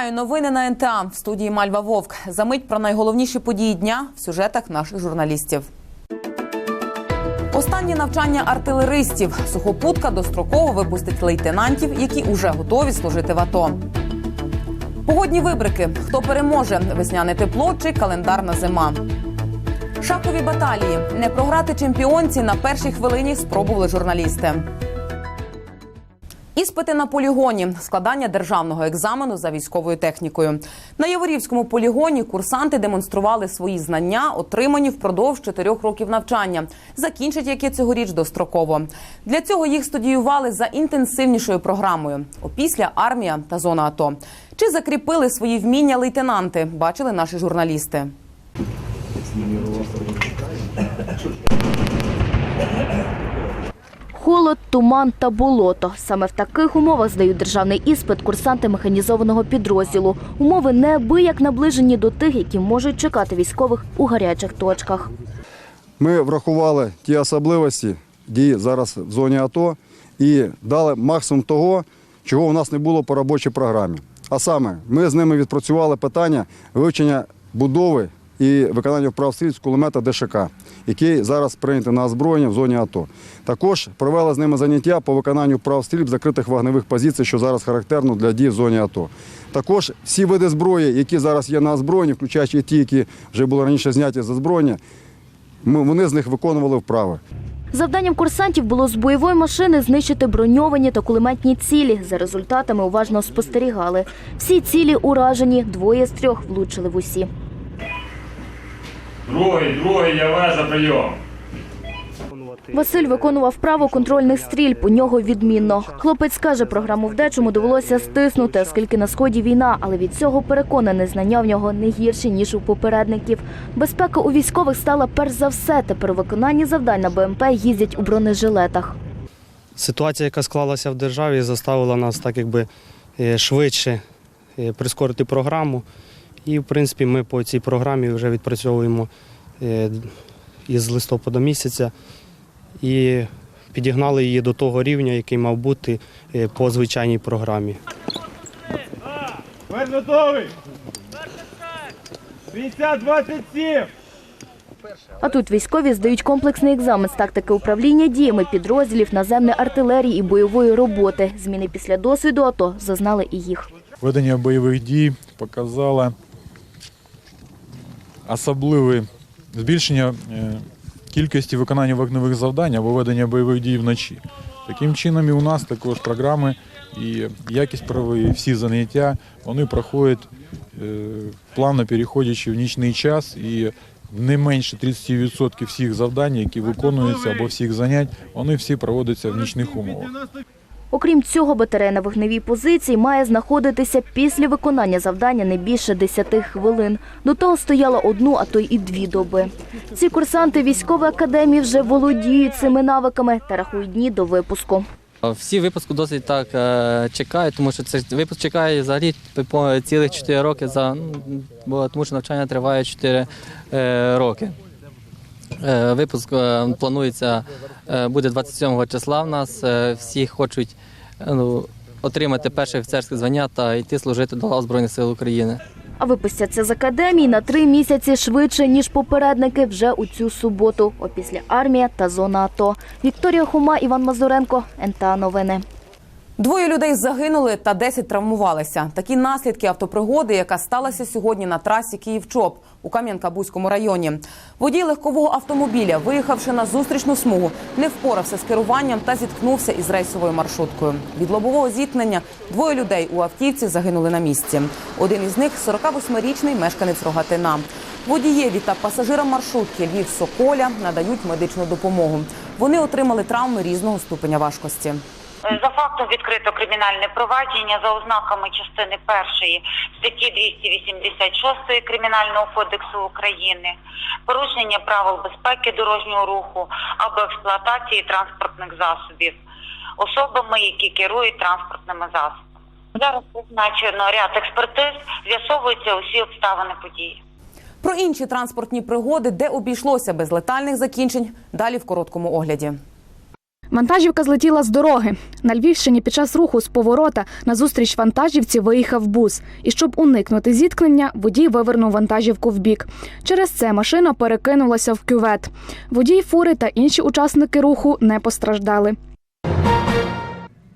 Вітаю новини на НТА в студії Мальва Вовк. Замить про найголовніші події дня в сюжетах наших журналістів. Останні навчання артилеристів. Сухопутка достроково випустить лейтенантів, які уже готові служити в АТО. Погодні вибрики. Хто переможе? Весняне тепло чи календарна зима. Шахові баталії. Не програти чемпіонці на першій хвилині спробували журналісти. Іспити на полігоні, складання державного екзамену за військовою технікою. На Яворівському полігоні курсанти демонстрували свої знання, отримані впродовж чотирьох років навчання. Закінчать які цьогоріч достроково. Для цього їх студіювали за інтенсивнішою програмою. Опісля армія та зона АТО. Чи закріпили свої вміння лейтенанти? Бачили наші журналісти. Холод, туман та болото. Саме в таких умовах здають державний іспит курсанти механізованого підрозділу. Умови неабияк наближені до тих, які можуть чекати військових у гарячих точках. Ми врахували ті особливості дії зараз в зоні АТО і дали максимум того, чого у нас не було по робочій програмі. А саме, ми з ними відпрацювали питання вивчення будови і виконання вправ стрільб з кулемета ДШК, який зараз прийнятий на озброєння в зоні АТО. Також провели з ними заняття по виконанню вправ стрільб закритих вогневих позицій, що зараз характерно для дій в зоні АТО. Також всі види зброї, які зараз є на озброєнні, включаючи ті, які вже були раніше зняті з озброєння, вони з них виконували вправи. Завданням курсантів було з бойової машини знищити броньовані та кулеметні цілі. За результатами уважно спостерігали. Всі цілі уражені, двоє з трьох влучили в усі. Другий, другий, я вежа, прийом. Василь виконував право контрольних стрільб. У нього відмінно. Хлопець каже, програму в дечому довелося стиснути, оскільки на сході війна, але від цього переконаний, знання в нього не гірші ніж у попередників. Безпека у військових стала перш за все. Тепер у виконанні завдань на БМП їздять у бронежилетах. Ситуація, яка склалася в державі, заставила нас так якби е, швидше е, прискорити програму. І, в принципі, ми по цій програмі вже відпрацьовуємо е, із листопада місяця і підігнали її до того рівня, який мав бути е, по звичайній програмі. Вер готовий. 50-27. А тут військові здають комплексний екзамен з тактики управління діями підрозділів, наземної артилерії і бойової роботи. Зміни після досвіду АТО зазнали і їх. Ведення бойових дій показало особливе збільшення е, кількості виконання вогневих завдань або ведення бойових дій вночі. Таким чином, і у нас також програми і якість правові, і всі заняття вони проходять е, плавно переходячи в нічний час і не менше 30% всіх завдань, які виконуються або всіх занять, вони всі проводяться в нічних умовах. Окрім цього, батарея на вогневій позиції має знаходитися після виконання завдання не більше 10 хвилин. До того стояла одну, а то й дві доби. Ці курсанти військової академії вже володіють цими навиками та рахують дні до випуску. Всі випуску досить так е, чекають, тому що цей випуск чекає взагалі по цілих 4 роки, за, бо, тому що навчання триває 4 е, роки. Е, випуск е, планується, е, буде 27 числа в нас. Всі хочуть ну, отримати перше офіцерське звання та йти служити до лав Збройних сил України. А випустяться з академії на три місяці швидше, ніж попередники вже у цю суботу. Опісля армія та зона АТО. Вікторія Хума, Іван Мазуренко, НТА Новини. Двоє людей загинули та 10 травмувалися. Такі наслідки автопригоди, яка сталася сьогодні на трасі Київ-Чоп у Кам'янка-Бузькому районі. Водій легкового автомобіля, виїхавши на зустрічну смугу, не впорався з керуванням та зіткнувся із рейсовою маршруткою. Від лобового зіткнення двоє людей у автівці загинули на місці. Один із них 48-річний мешканець Рогатина. Водієві та пасажирам маршрутки Львів Соколя надають медичну допомогу. Вони отримали травми різного ступеня важкості. За фактом відкрито кримінальне провадження за ознаками частини першої статті 286 Кримінального кодексу України, порушення правил безпеки дорожнього руху або експлуатації транспортних засобів особами, які керують транспортними засобами. Зараз призначено ряд експертиз, з'ясовуються усі обставини події. Про інші транспортні пригоди, де обійшлося без летальних закінчень, далі в короткому огляді. Вантажівка злетіла з дороги. На Львівщині під час руху з поворота назустріч вантажівці виїхав бус. І щоб уникнути зіткнення, водій вивернув вантажівку вбік. Через це машина перекинулася в кювет. Водій фури та інші учасники руху не постраждали.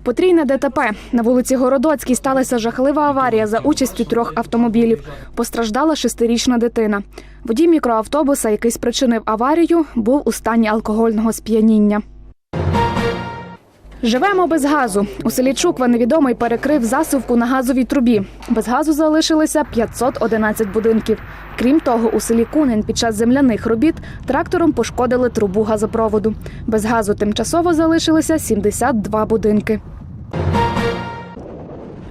Потрійне ДТП. На вулиці Городоцькій сталася жахлива аварія за участю трьох автомобілів. Постраждала шестирічна дитина. Водій мікроавтобуса, який спричинив аварію, був у стані алкогольного сп'яніння. Живемо без газу. У селі Чуква невідомий перекрив засувку на газовій трубі. Без газу залишилося 511 будинків. Крім того, у селі Кунин під час земляних робіт трактором пошкодили трубу газопроводу. Без газу тимчасово залишилися 72 будинки.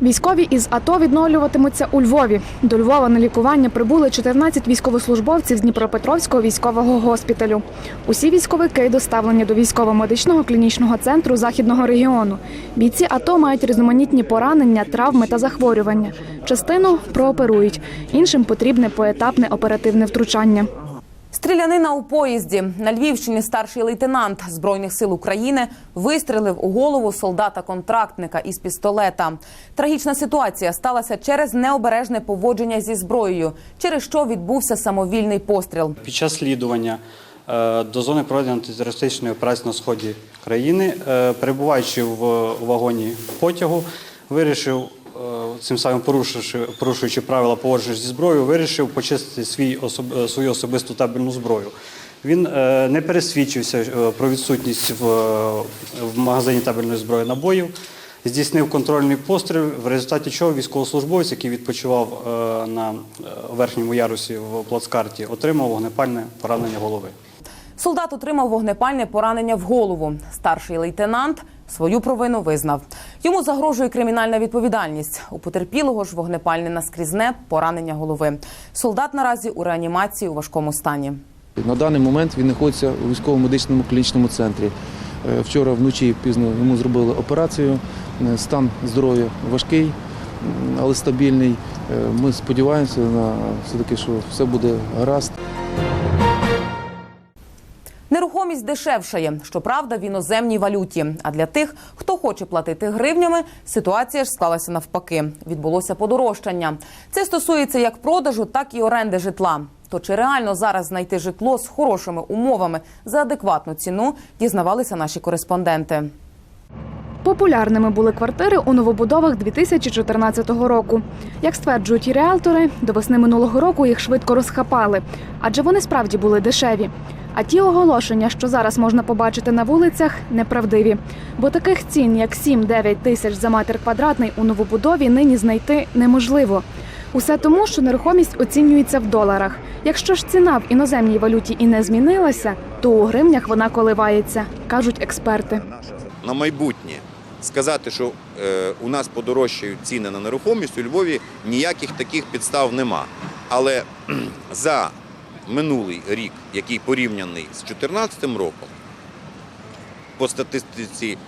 Військові із АТО відновлюватимуться у Львові. До Львова на лікування прибули 14 військовослужбовців з Дніпропетровського військового госпіталю. Усі військовики доставлені до військово-медичного клінічного центру західного регіону. Бійці АТО мають різноманітні поранення, травми та захворювання. Частину прооперують, іншим потрібне поетапне оперативне втручання. Стрілянина у поїзді на Львівщині старший лейтенант збройних сил України вистрелив у голову солдата-контрактника із пістолета. Трагічна ситуація сталася через необережне поводження зі зброєю, через що відбувся самовільний постріл. Під час слідування е, до зони проведення антитерористичної операції на сході країни, е, перебуваючи в вагоні потягу, вирішив цим самим порушивши, порушуючи правила поводження зі зброєю, вирішив почистити свій особ, е, свою особисту табельну зброю. Він е, не пересвідчився е, про відсутність в, е, в магазині табельної зброї набоїв. Здійснив контрольний постріл, в результаті чого військовослужбовець, який відпочивав е, на е, верхньому ярусі в плацкарті, отримав вогнепальне поранення голови. Солдат отримав вогнепальне поранення в голову. Старший лейтенант свою провину визнав. Йому загрожує кримінальна відповідальність. У потерпілого ж вогнепальне наскрізне поранення голови. Солдат наразі у реанімації у важкому стані. На даний момент він знаходиться у військово-медичному клінічному центрі. Е, Вчора вночі пізно йому зробили операцію. Е, Стан здоров'я важкий, але стабільний. Е, Ми сподіваємося на все-таки, що все буде гаразд. Нерухомість дешевшає, щоправда, в іноземній валюті. А для тих, хто хоче платити гривнями, ситуація ж склалася навпаки. Відбулося подорожчання. Це стосується як продажу, так і оренди житла. То чи реально зараз знайти житло з хорошими умовами за адекватну ціну, дізнавалися наші кореспонденти. Популярними були квартири у новобудовах 2014 року. Як стверджують і реалтори, до весни минулого року їх швидко розхапали, адже вони справді були дешеві. А ті оголошення, що зараз можна побачити на вулицях, неправдиві. Бо таких цін, як 7-9 тисяч за метр квадратний у новобудові, нині знайти неможливо. Усе тому, що нерухомість оцінюється в доларах. Якщо ж ціна в іноземній валюті і не змінилася, то у гривнях вона коливається, кажуть експерти. на майбутнє сказати, що е, у нас подорожчають ціни на нерухомість у Львові ніяких таких підстав нема. Але за минулий рік, який порівняний з 2014 роком, по статистиці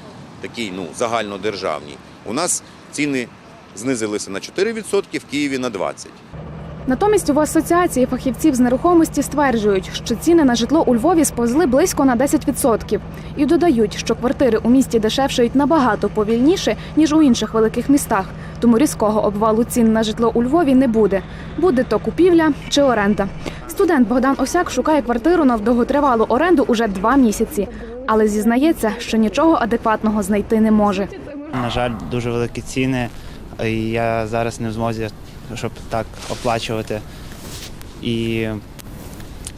такій ну, загальнодержавній, у нас ціни знизилися на 4%, в Києві на 20%. Натомість у асоціації фахівців з нерухомості стверджують, що ціни на житло у Львові сповзли близько на 10%. І додають, що квартири у місті дешевшають набагато повільніше ніж у інших великих містах. Тому різкого обвалу цін на житло у Львові не буде. Буде то купівля чи оренда. Студент Богдан Осяк шукає квартиру на довготривалу оренду уже два місяці, але зізнається, що нічого адекватного знайти не може. На жаль, дуже великі ціни, я зараз не в змозі, щоб так оплачувати. І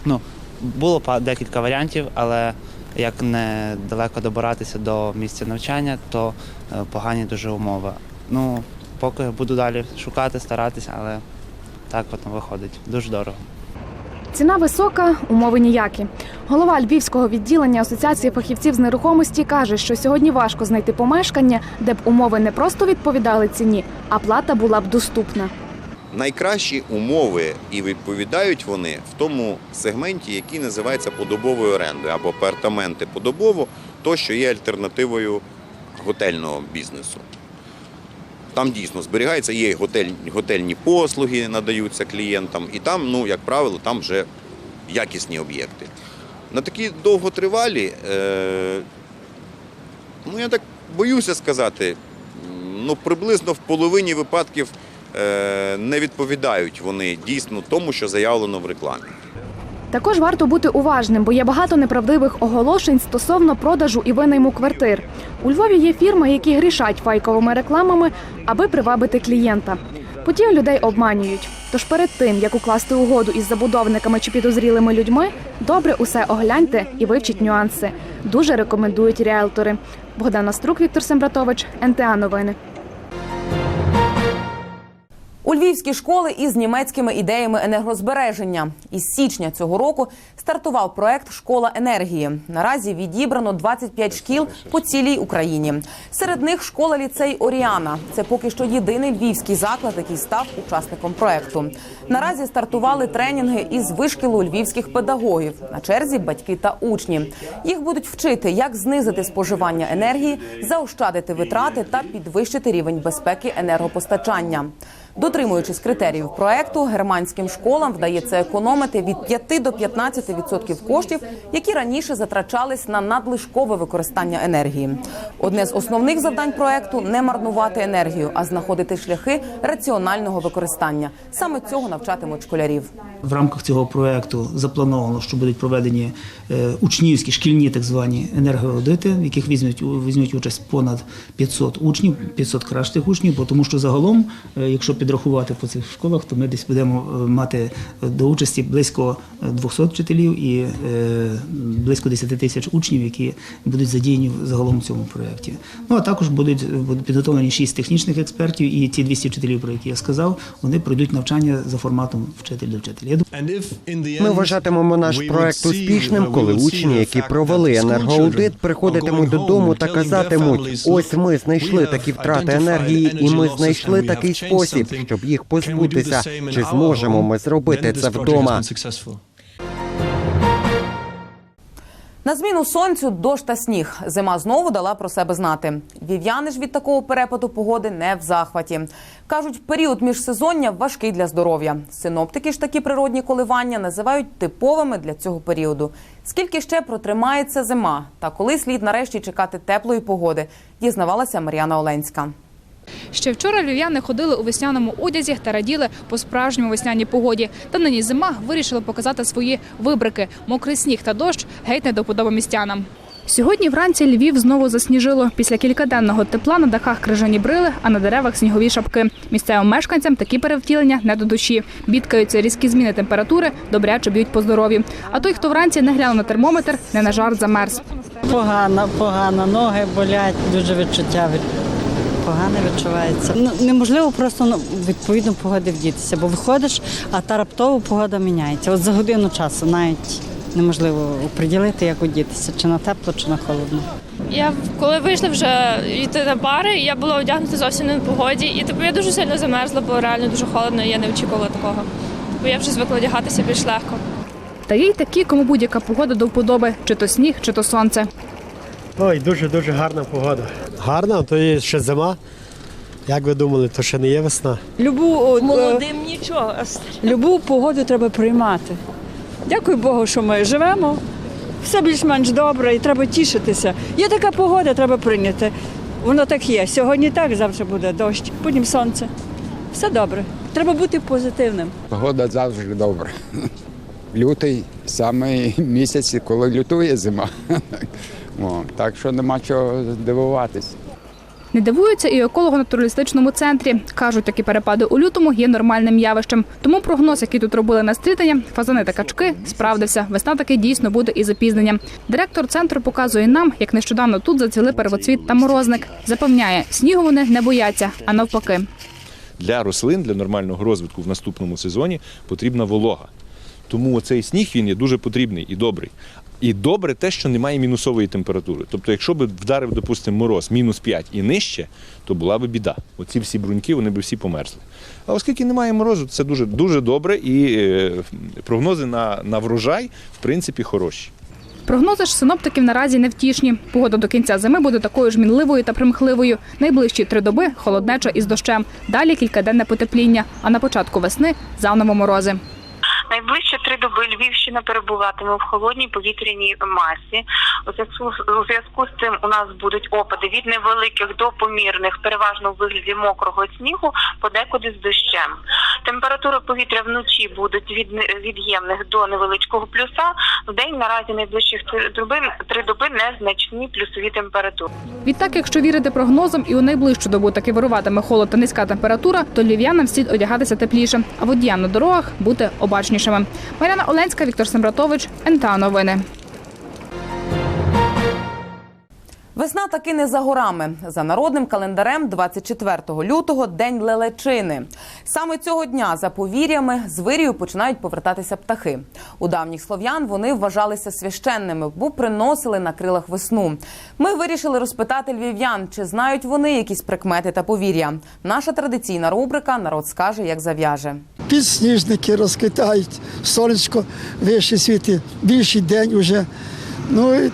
ну, було декілька варіантів, але як не далеко добиратися до місця навчання, то е, погані дуже умови. Ну, поки буду далі шукати, старатися, але так воно виходить. Дуже дорого. Ціна висока, умови ніякі. Голова львівського відділення Асоціації фахівців з нерухомості каже, що сьогодні важко знайти помешкання, де б умови не просто відповідали ціні, а плата була б доступна. Найкращі умови і відповідають вони в тому сегменті, який називається подобовою орендою або апартаменти подобово, то що є альтернативою готельного бізнесу. Там дійсно зберігається, є готель, готельні послуги, надаються клієнтам, і там, ну, як правило, там вже якісні об'єкти. На такі довготривалі е, Ну я так боюся сказати, ну приблизно в половині випадків не відповідають вони дійсно тому, що заявлено в рекламі. Також варто бути уважним, бо є багато неправдивих оголошень стосовно продажу і винайму квартир. У Львові є фірми, які грішать файковими рекламами, аби привабити клієнта. Потім людей обманюють. Тож перед тим, як укласти угоду із забудовниками чи підозрілими людьми, добре усе огляньте і вивчіть нюанси. Дуже рекомендують ріелтори. Богдана Струк, Віктор Сембратович, НТА Новини. У львівські школи із німецькими ідеями енергозбереження. Із січня цього року стартував проект Школа енергії. Наразі відібрано 25 шкіл по цілій Україні. Серед них школа ліцей Оріана. Це поки що єдиний львівський заклад, який став учасником проекту. Наразі стартували тренінги із вишкілу львівських педагогів. На черзі батьки та учні. Їх будуть вчити, як знизити споживання енергії, заощадити витрати та підвищити рівень безпеки енергопостачання. Дотримуючись критеріїв проекту, германським школам вдається економити від 5 до 15% коштів, які раніше затрачались на надлишкове використання енергії. Одне з основних завдань проекту не марнувати енергію, а знаходити шляхи раціонального використання. Саме цього навчатимуть школярів. В рамках цього проекту заплановано, що будуть проведені е, учнівські шкільні так звані енергоаудити, в яких візьмуть візьмуть участь понад 500 учнів, 500 кращих учнів, тому що загалом, е, якщо підрахувати по цих школах, то ми десь будемо е, мати до участі близько 200 вчителів і е, близько 10 тисяч учнів, які будуть задіяні загалом в цьому проєкті. Ну а також будуть, підготовлені 6 технічних експертів, і ті 200 вчителів, про які я сказав, вони пройдуть навчання за форматом вчитель до вчителя. Ми вважатимемо наш проект успішним, коли учні, які провели енергоаудит, приходитимуть додому та казатимуть: ось ми знайшли такі втрати енергії, і ми знайшли такий спосіб, щоб їх позбутися. Чи зможемо ми зробити це вдома? На зміну сонцю дощ та сніг. Зима знову дала про себе знати. Вів'яни ж від такого перепаду погоди не в захваті. Кажуть, період міжсезоння важкий для здоров'я. Синоптики ж такі природні коливання називають типовими для цього періоду. Скільки ще протримається зима, та коли слід нарешті чекати теплої погоди, дізнавалася Мар'яна Оленська. Ще вчора львів'яни ходили у весняному одязі та раділи по справжньому весняній погоді. Та нині зима вирішила показати свої вибрики. Мокрий сніг та дощ геть не до вподоби містянам. Сьогодні вранці Львів знову засніжило. Після кількаденного тепла на дахах крижані брили, а на деревах снігові шапки. Місцевим мешканцям такі перевтілення не до душі. Бідкаються різкі зміни температури, добряче б'ють по здоров'ю. А той, хто вранці не глянув на термометр, не на жарт замерз. Погано, погано, ноги болять, дуже відчуття від погано відчувається. Ну неможливо просто ну, відповідно погоди вдітися, бо виходиш, а та раптово погода міняється. От за годину часу навіть неможливо оприділити, як одітися, чи на тепло, чи на холодно. Я коли вийшла вже йти на пари, я була одягнута зовсім не в погоді, і типу я дуже сильно замерзла, бо реально дуже холодно, і я не очікувала такого. Типу я вже звикла одягатися більш легко. Та є й такі, кому будь-яка погода до вподоби, чи то сніг, чи то сонце. Ой, дуже-дуже гарна погода. Гарна, то є ще зима. Як ви думали, то ще не є весна. Любу, Молодим нічого. любу погоду треба приймати. Дякую Богу, що ми живемо. Все більш-менш добре і треба тішитися. Є така погода, треба прийняти. Воно так є. Сьогодні так, завтра буде дощ, потім сонце. Все добре. Треба бути позитивним. Погода завжди добра. Лютий саме місяць, коли лютує зима. О, так що нема чого здивуватись. Не дивуються і екологи на туристичному центрі. Кажуть, такі перепади у лютому є нормальним явищем. Тому прогноз, який тут робили на стрітання, фазани та качки, справдився. Весна таки дійсно буде із запізненням. Директор центру показує нам, як нещодавно тут зацвіли первоцвіт та морозник. Запевняє, снігу вони не бояться, а навпаки. Для рослин, для нормального розвитку в наступному сезоні потрібна волога. Тому цей сніг він є дуже потрібний і добрий. І добре те, що немає мінусової температури. Тобто, якщо б вдарив, допустимо, мороз мінус 5 і нижче, то була б біда. Оці всі бруньки вони б всі померзли. А оскільки немає морозу, це дуже дуже добре, і е, прогнози на, на врожай в принципі хороші. Прогнози ж синоптиків наразі невтішні. Погода до кінця зими буде такою ж мінливою та примхливою. Найближчі три доби холоднеча із дощем. Далі кількаденне потепління. А на початку весни заново морози. Найближчі три доби Львівщина перебуватиме в холодній повітряній масі. У зв'язку у зв'язку з цим у нас будуть опади від невеликих до помірних, переважно у вигляді мокрого снігу, подекуди з дощем. Температури повітря вночі будуть від від'ємних до невеличкого плюса. В день наразі найближчих три доби три доби незначні плюсові температури. Відтак, якщо вірити прогнозам, і у найближчу добу таки вируватиме холод та низька температура, то львів'янам слід одягатися тепліше, а водіям на дорогах бути обачнішими. Маряна Оленська, Віктор Сембратович, НТА Новини. Весна таки не за горами. За народним календарем 24 лютого день лелечини. Саме цього дня за повір'ями з вирію починають повертатися птахи. У давніх слов'ян вони вважалися священними, бо приносили на крилах весну. Ми вирішили розпитати львів'ян, чи знають вони якісь прикмети та повір'я. Наша традиційна рубрика Народ скаже, як зав'яже. підсніжники розквітають, сонечко вище світи, більший день уже. Ну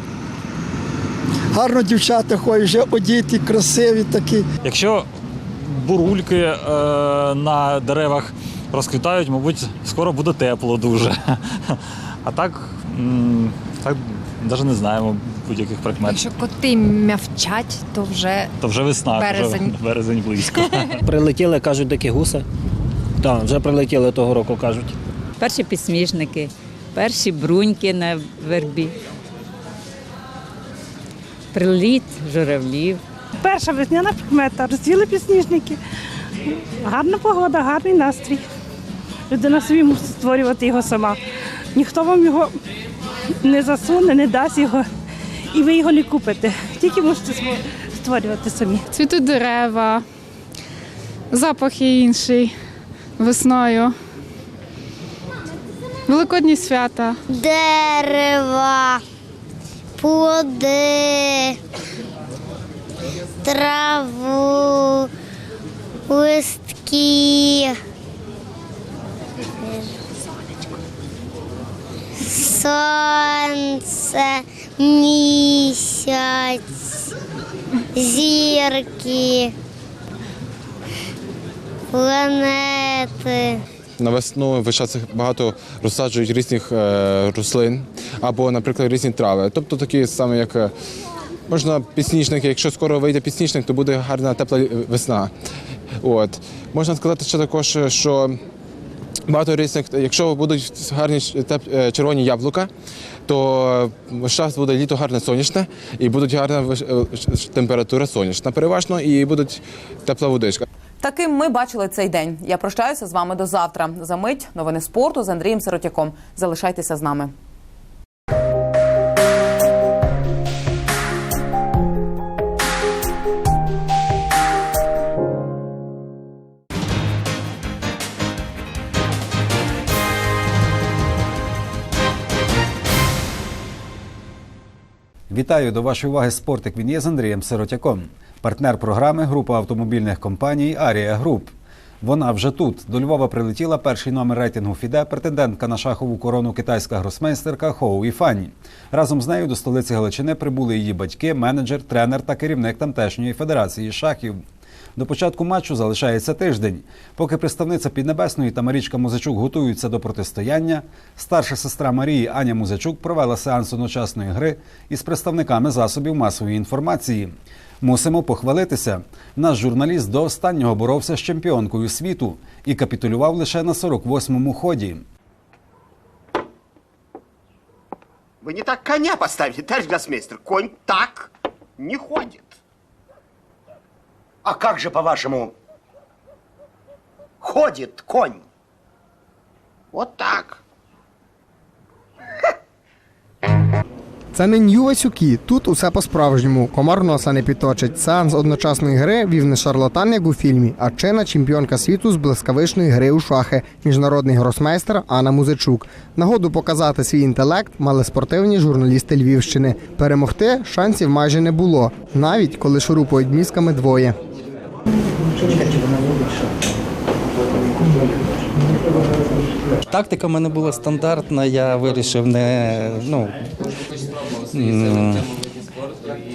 гарно дівчата ходять, вже одіті, красиві такі. Якщо бурульки е, на деревах розквітають, мабуть, скоро буде тепло дуже. А так, м, так навіть не знаємо будь-яких прикмет. Якщо коти м'явчать, то вже То вже весна, Березень. вже березень близько. Прилетіли, кажуть, дикі гуси. Так, вже прилетіли того року, кажуть. Перші підсніжники, перші бруньки на вербі. Приліт журавлів. Перша весняна прикмета, розділи підсніжники. Гарна погода, гарний настрій. Людина собі мусить створювати його сама. Ніхто вам його не засуне, не дасть його, і ви його не купите. Тільки можете створювати самі. Цвітуть дерева, запах є інший весною. Великодні свята. Дерева, плоди, траву, листки. Сонце, місяць, зірки, планети. На весну час багато розсаджують різних е, рослин або, наприклад, різні трави. Тобто такі саме, як е, можна підсніжники. Якщо скоро вийде підсніжник, то буде гарна тепла весна. От. Можна сказати ще також, що багато різних, якщо будуть гарні е, червоні яблука, то час буде літо гарне сонячне і буде гарна температура сонячна переважно і буде тепла водичка. Таким ми бачили цей день. Я прощаюся з вами до завтра. За мить новини спорту з Андрієм Сиротяком. Залишайтеся з нами. Вітаю до вашої уваги спортик. Він є з Андрієм Сиротяком. Партнер програми група автомобільних компаній Арія Груп. Вона вже тут. До Львова прилетіла перший номер рейтингу Фіде, претендентка на шахову корону китайська гросмейстерка Хоу Іфані. Разом з нею до столиці Галичини прибули її батьки, менеджер, тренер та керівник тамтешньої федерації шахів. До початку матчу залишається тиждень. Поки представниця Піднебесної та Марічка Музичук готуються до протистояння, старша сестра Марії Аня Музичук провела сеанс одночасної гри із представниками засобів масової інформації. Мусимо похвалитися. Наш журналіст до останнього боровся з чемпіонкою світу і капітулював лише на 48-му ході. Вы не так коня поставили, товарищ гроссмейстер. Конь так не ходит. А как же, по-вашему, ходит конь? Вот так. Це не Нью Васюки. Тут усе по-справжньому. Комар носа не підточить. Сеанс одночасної гри вів не шарлатан, як у фільмі, а чинна чемпіонка світу з блискавичної гри у шахи, міжнародний гросмейстер Анна Музичук. Нагоду показати свій інтелект мали спортивні журналісти Львівщини. Перемогти шансів майже не було, навіть коли шурупують мізками двоє. Тактика в мене була стандартна, я вирішив не, ну,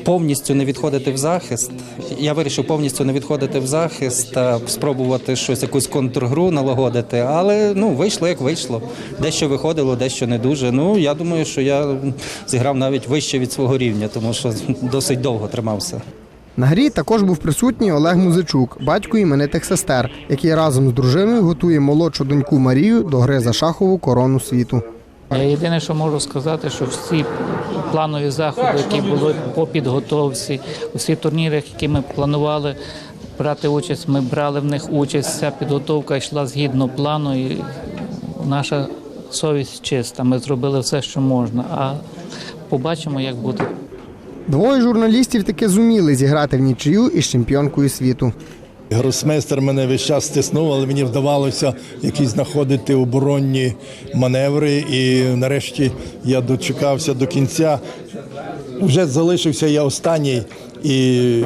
повністю не відходити в захист. Я вирішив повністю не відходити в захист та спробувати щось, якусь контргру налагодити. Але ну вийшло як вийшло. Дещо виходило, дещо не дуже. Ну я думаю, що я зіграв навіть вище від свого рівня, тому що досить довго тримався. На грі також був присутній Олег Музичук, батько іменитих сестер, який разом з дружиною готує молодшу доньку Марію до гри за шахову корону світу. Єдине, що можу сказати, що всі планові заходи, які були по підготовці, усі турніри, які ми планували брати участь, ми брали в них участь. Вся підготовка йшла згідно плану, і наша совість чиста. Ми зробили все, що можна. А побачимо, як буде. Двоє журналістів таки зуміли зіграти в нічию із чемпіонкою світу. Гросмейстер мене весь час стиснув, але мені вдавалося якісь знаходити оборонні маневри. І нарешті я дочекався до кінця. Вже залишився я останній, і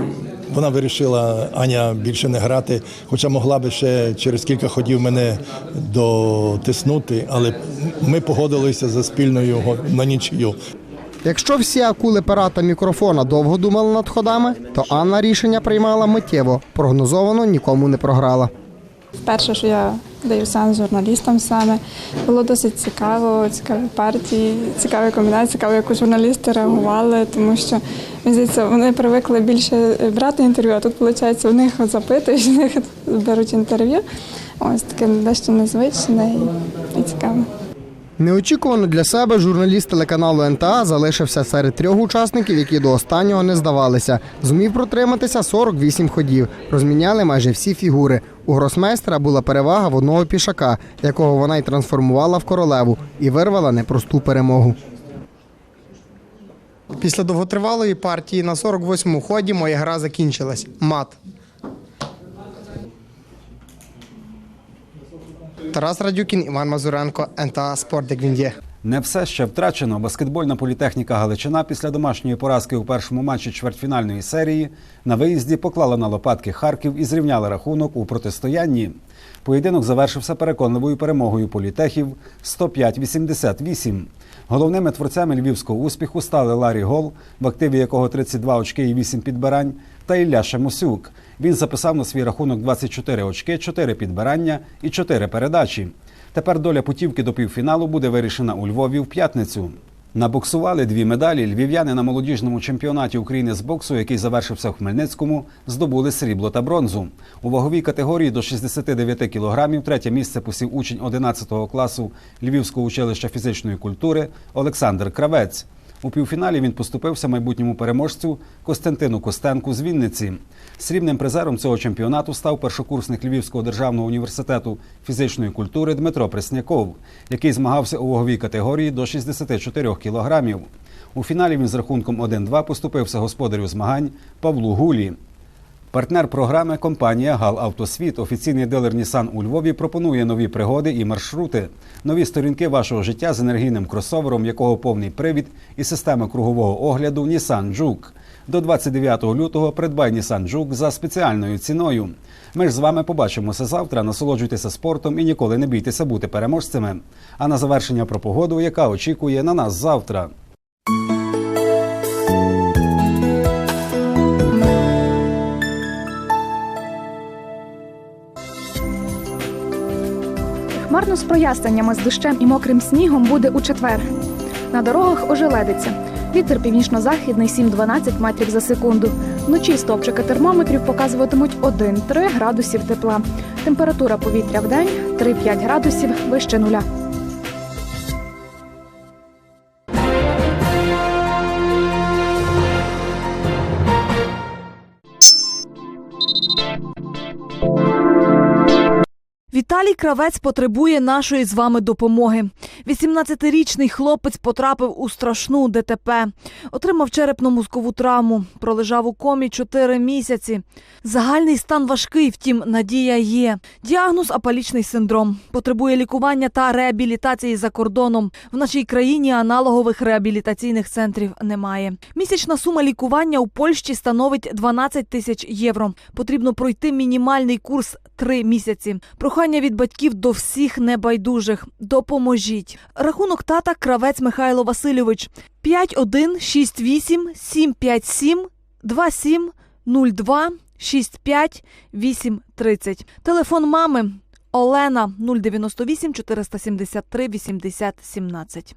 вона вирішила Аня більше не грати, хоча могла би ще через кілька ходів мене дотиснути, але ми погодилися за спільною на нічию. Якщо всі акули пера та мікрофона довго думали над ходами, то Анна рішення приймала миттєво, прогнозовано нікому не програла. Вперше, що я даю сеанс журналістам саме, було досить цікаво, цікаві партії, цікаві комбінації, цікаво, як журналісти реагували, тому що здається, вони привикли більше брати інтерв'ю, а тут, виходить, у них запитують, у них беруть інтерв'ю. Ось таке дещо незвичне і цікаве. Неочікувано для себе журналіст телеканалу НТА залишився серед трьох учасників, які до останнього не здавалися. Зумів протриматися 48 ходів. Розміняли майже всі фігури. У гросмейстера була перевага в одного пішака, якого вона й трансформувала в королеву, і вирвала непросту перемогу. Після довготривалої партії на 48-му ході моя гра закінчилась. Мат. Тарас Радюкін, Іван Мазуренко, НТА Спорт, як. Не все ще втрачено. Баскетбольна політехніка Галичина після домашньої поразки у першому матчі чвертьфінальної серії на виїзді поклала на лопатки Харків і зрівняла рахунок у протистоянні. Поєдинок завершився переконливою перемогою політехів 105-88. Головними творцями львівського успіху стали Ларі Гол, в активі якого 32 очки і 8 підбирань, та Ілля Шемосюк. Він записав на свій рахунок 24 очки, 4 підбирання і 4 передачі. Тепер доля путівки до півфіналу буде вирішена у Львові в п'ятницю. Набоксували дві медалі. Львів'яни на молодіжному чемпіонаті України з боксу, який завершився в Хмельницькому, здобули срібло та бронзу. У ваговій категорії до 69 кілограмів третє місце посів учень 11 класу Львівського училища фізичної культури Олександр Кравець. У півфіналі він поступився майбутньому переможцю Костянтину Костенку з Вінниці. Срібним призером цього чемпіонату став першокурсник Львівського державного університету фізичної культури Дмитро Пресняков, який змагався у ваговій категорії до 64 кілограмів. У фіналі він з рахунком 1-2 поступився господарю змагань Павлу Гулі. Партнер програми компанія Гал Автосвіт, офіційний дилер Нісан у Львові, пропонує нові пригоди і маршрути, нові сторінки вашого життя з енергійним кросовером, якого повний привід і система кругового огляду Нісан Джук. До 29 лютого придбай Нісан Джук за спеціальною ціною. Ми ж з вами побачимося завтра. Насолоджуйтеся спортом і ніколи не бійтеся бути переможцями. А на завершення про погоду, яка очікує на нас завтра. Хмарно з проясненнями з дощем і мокрим снігом буде у четвер. На дорогах ожеледиться. Вітер північно-західний 7-12 метрів за секунду. Вночі стопчики термометрів показуватимуть 1-3 градусів тепла. Температура повітря в день 3-5 градусів вище нуля. Віталій Кравець потребує нашої з вами допомоги. 18-річний хлопець потрапив у страшну ДТП, отримав черепно-мозкову травму, пролежав у комі 4 місяці. Загальний стан важкий, втім, надія є. Діагноз апалічний синдром. Потребує лікування та реабілітації за кордоном. В нашій країні аналогових реабілітаційних центрів немає. Місячна сума лікування у Польщі становить 12 тисяч євро. Потрібно пройти мінімальний курс 3 місяці. Прохання від батьків до всіх небайдужих. Допоможіть. Рахунок тата кравець Михайло Васильович 5168 757 27 02 65 830. Телефон мами Олена 098 473 80 17.